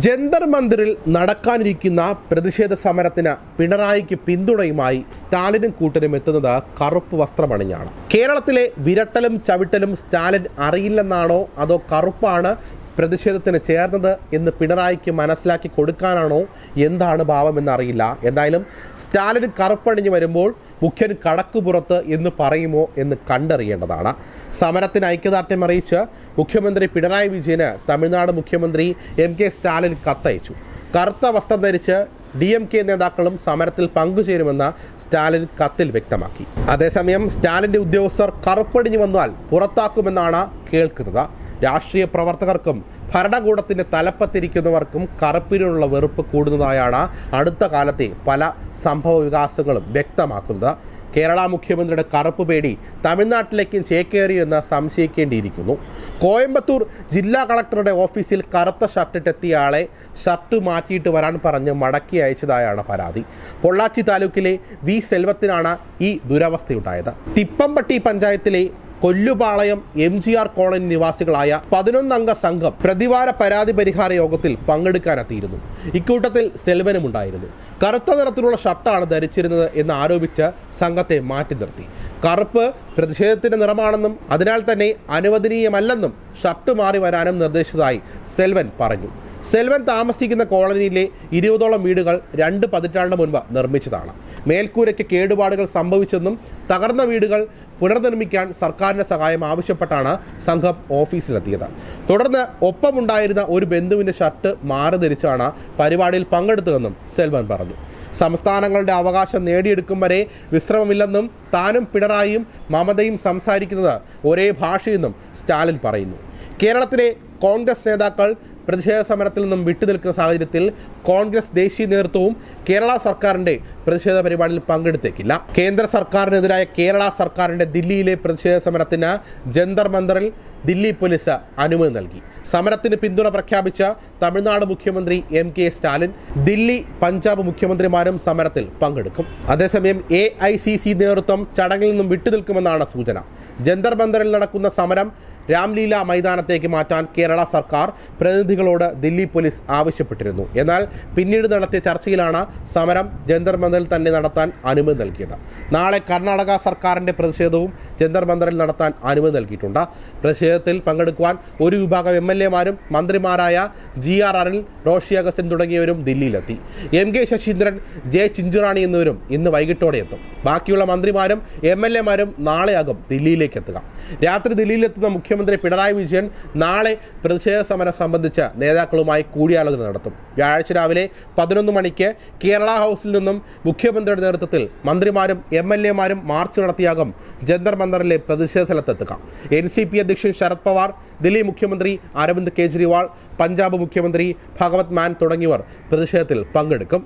ജന്തർ മന്ദിറിൽ നടക്കാനിരിക്കുന്ന പ്രതിഷേധ സമരത്തിന് പിണറായിക്ക് പിന്തുണയുമായി സ്റ്റാലിനും കൂട്ടരും എത്തുന്നത് കറുപ്പ് വസ്ത്രമണിഞ്ഞാണ്. കേരളത്തിലെ വിരട്ടലും ചവിട്ടലും സ്റ്റാലിൻ അറിയില്ലെന്നാണോ അതോ കറുപ്പാണ് പ്രതിഷേധത്തിന് ചേർന്നത് എന്ന് പിണറായിക്ക് മനസ്സിലാക്കി കൊടുക്കാനാണോ? എന്താണ് ഭാവമെന്ന് അറിയില്ല എന്തായാലും സ്റ്റാലിൻ കറുപ്പണിഞ്ഞ് വരുമ്പോൾ മുഖ്യൻ കടക്കുപുറത്ത് എന്ന് പറയുമോ എന്ന് കണ്ടറിയേണ്ടതാണ്. സമരത്തിന് ഐക്യദാർഢ്യം അറിയിച്ച് മുഖ്യമന്ത്രി പിണറായി വിജയന് തമിഴ്നാട് മുഖ്യമന്ത്രി എം കെ സ്റ്റാലിൻ കത്തയച്ചു. കറുത്ത വസ്ത്രം ധരിച്ച് ഡി എം കെ നേതാക്കളും സമരത്തിൽ പങ്കുചേരുമെന്ന് സ്റ്റാലിൻ കത്തിൽ വ്യക്തമാക്കി. അതേസമയം സ്റ്റാലിന്റെ ഉദ്യോഗസ്ഥർ കറുപ്പടിഞ്ഞു വന്നാൽ പുറത്താക്കുമെന്നാണ് കേൾക്കുന്നത്. രാഷ്ട്രീയ പ്രവർത്തകർക്കും ഭരണകൂടത്തിന്റെ തലപ്പത്തിരിക്കുന്നവർക്കും കറുപ്പിനുള്ള വെറുപ്പ് കൂടുന്നതായാണ് അടുത്ത കാലത്തെ പല സംഭവ വികാസങ്ങളും വ്യക്തമാക്കുന്നത്. കേരള മുഖ്യമന്ത്രിയുടെ കറുപ്പ് പേടി തമിഴ്നാട്ടിലേക്കും ചേക്കേറിയെന്ന് സംശയിക്കേണ്ടിയിരിക്കുന്നു. കോയമ്പത്തൂർ ജില്ലാ കളക്ടറുടെ ഓഫീസിൽ കറുത്ത ഷർട്ടിട്ടെത്തിയ ആളെ ഷർട്ട് മാറ്റിയിട്ട് വരാൻ പറഞ്ഞ് മടക്കി അയച്ചതായാണ് പരാതി. പൊള്ളാച്ചി താലൂക്കിലെ വി സെൽവത്തിനാണ് ഈ ദുരവസ്ഥയുണ്ടായത്. തിപ്പംപട്ടി പഞ്ചായത്തിലെ Kollupalayam M G R colony നിവാസികളായ പതിനൊന്നംഗ സംഘം പ്രതിവാര പരാതി പരിഹാര യോഗത്തിൽ പങ്കെടുക്കാനെത്തിയിരുന്നു. ഇക്കൂട്ടത്തിൽ സെൽവനും ഉണ്ടായിരുന്നു കറുത്ത നിറത്തിലുള്ള ഷർട്ടാണ് ധരിച്ചിരുന്നത് എന്ന് ആരോപിച്ച് സംഘത്തെ മാറ്റി നിർത്തി. കറുപ്പ് പ്രതിഷേധത്തിന്റെ നിറമാണെന്നും അതിനാൽ തന്നെ അനുവദനീയമല്ലെന്നും ഷർട്ട് മാറി വരാനും നിർദ്ദേശിച്ചതായി സെൽവൻ പറഞ്ഞു. സെൽവൻ താമസിക്കുന്ന കോളനിയിലെ ഇരുപതോളം വീടുകൾ രണ്ട് പതിറ്റാണ്ട് മുൻപ് നിർമ്മിച്ചതാണ്. മേൽക്കൂരയ്ക്ക് കേടുപാടുകൾ സംഭവിച്ചെന്നും തകർന്ന വീടുകൾ പുനർനിർമ്മിക്കാൻ സർക്കാരിന്റെ സഹായം ആവശ്യപ്പെട്ടാണ് സംഘം ഓഫീസിലെത്തിയത്. തുടർന്ന് ഒപ്പമുണ്ടായിരുന്ന ഒരു ബന്ധുവിന്റെ ഷർട്ട് മാറി ധരിച്ചാണ് പരിപാടിയിൽ പങ്കെടുത്തതെന്നും സെൽവൻ പറഞ്ഞു. സംസ്ഥാനങ്ങളുടെ അവകാശം നേടിയെടുക്കും വരെ വിശ്രമമില്ലെന്നും താനും പിണറായിയും മമതയും സംസാരിക്കുന്നത് ഒരേ ഭാഷയെന്നും സ്റ്റാലിൻ പറയുന്നു. കേരളത്തിലെ കോൺഗ്രസ് നേതാക്കൾ പ്രതിഷേധ സമരത്തിൽ നിന്നും വിട്ടുനിൽക്കുന്ന സാഹചര്യത്തിൽ കോൺഗ്രസ് ദേശീയ നേതൃത്വവും കേരള സർക്കാരിന്റെ പ്രതിഷേധ പരിപാടിയിൽ പങ്കെടുത്തേക്കില്ല. കേന്ദ്ര സർക്കാരിനെതിരായ കേരള സർക്കാരിന്റെ ദില്ലിയിലെ പ്രതിഷേധ സമരത്തിന് ജന്തർ മന്ദറിൽ ദില്ലി പോലീസ് അനുമതി നൽകി. സമരത്തിന് പിന്തുണ പ്രഖ്യാപിച്ച തമിഴ്നാട് മുഖ്യമന്ത്രി എം കെ സ്റ്റാലിൻ ദില്ലി പഞ്ചാബ് മുഖ്യമന്ത്രിമാരും സമരത്തിൽ പങ്കെടുക്കും. അതേസമയം എ ഐ സി സി നേതൃത്വം ചടങ്ങിൽ നിന്നും വിട്ടുനിൽക്കുമെന്നാണ് സൂചന. ജന്തർ മന്ദറിൽ നടക്കുന്ന സമരം രാംലീല മൈതാനത്തേക്ക് മാറ്റാൻ കേരള സർക്കാർ പ്രതിനിധികളോട് ദില്ലി പോലീസ് ആവശ്യപ്പെട്ടിരുന്നു. എന്നാൽ പിന്നീട് നടത്തിയ ചർച്ചയിലാണ് സമരം ജന്തർ മന്ദറിൽ തന്നെ നടത്താൻ അനുമതി നൽകിയത്. നാളെ കർണാടക സർക്കാരിന്റെ പ്രതിഷേധവും ജന്തർ മന്ദറിൽ നടത്താൻ അനുമതി നൽകിയിട്ടുണ്ട്. പ്രതിഷേധത്തിൽ പങ്കെടുക്കുവാൻ ഒരു വിഭാഗം എം എൽ എമാരും മന്ത്രിമാരായ ജി ആർ അനിൽ റോഷി അഗസ്റ്റിൻ തുടങ്ങിയവരും ദില്ലിയിലെത്തി. M K Saseendran J Chinchurani എന്നിവരും ഇന്ന് വൈകിട്ടോടെ എത്തും. ബാക്കിയുള്ള മന്ത്രിമാരും എം എൽ എമാരും നാളെയാകും ദില്ലിയിലേക്ക് എത്തുക. രാത്രി ദില്ലിയിലെത്തുന്ന മുഖ്യമന്ത്രി പിണറായി വിജയൻ നാളെ പ്രതിഷേധ സമരം സംബന്ധിച്ച നേതാക്കളുമായി കൂടിയാലോചന നടത്തും. വ്യാഴാഴ്ച രാവിലെ പതിനൊന്ന് മണിക്ക് കേരള ഹൗസിൽ നിന്നും മുഖ്യമന്ത്രിയുടെ നേതൃത്വത്തിൽ മന്ത്രിമാരും എം എൽ എമാരും മാർച്ച് നടത്തിയാകും ജന്തർ മന്ദറിലെ പ്രതിഷേധ സ്ഥലത്തെത്തുക എൻ സി പി അധ്യക്ഷൻ ശരത് പവാർ ദില്ലി മുഖ്യമന്ത്രി അരവിന്ദ് കെജ്രിവാൾ പഞ്ചാബ് മുഖ്യമന്ത്രി ഭഗവത് മാൻ തുടങ്ങിയവർ പ്രതിഷേധത്തിൽ പങ്കെടുക്കും.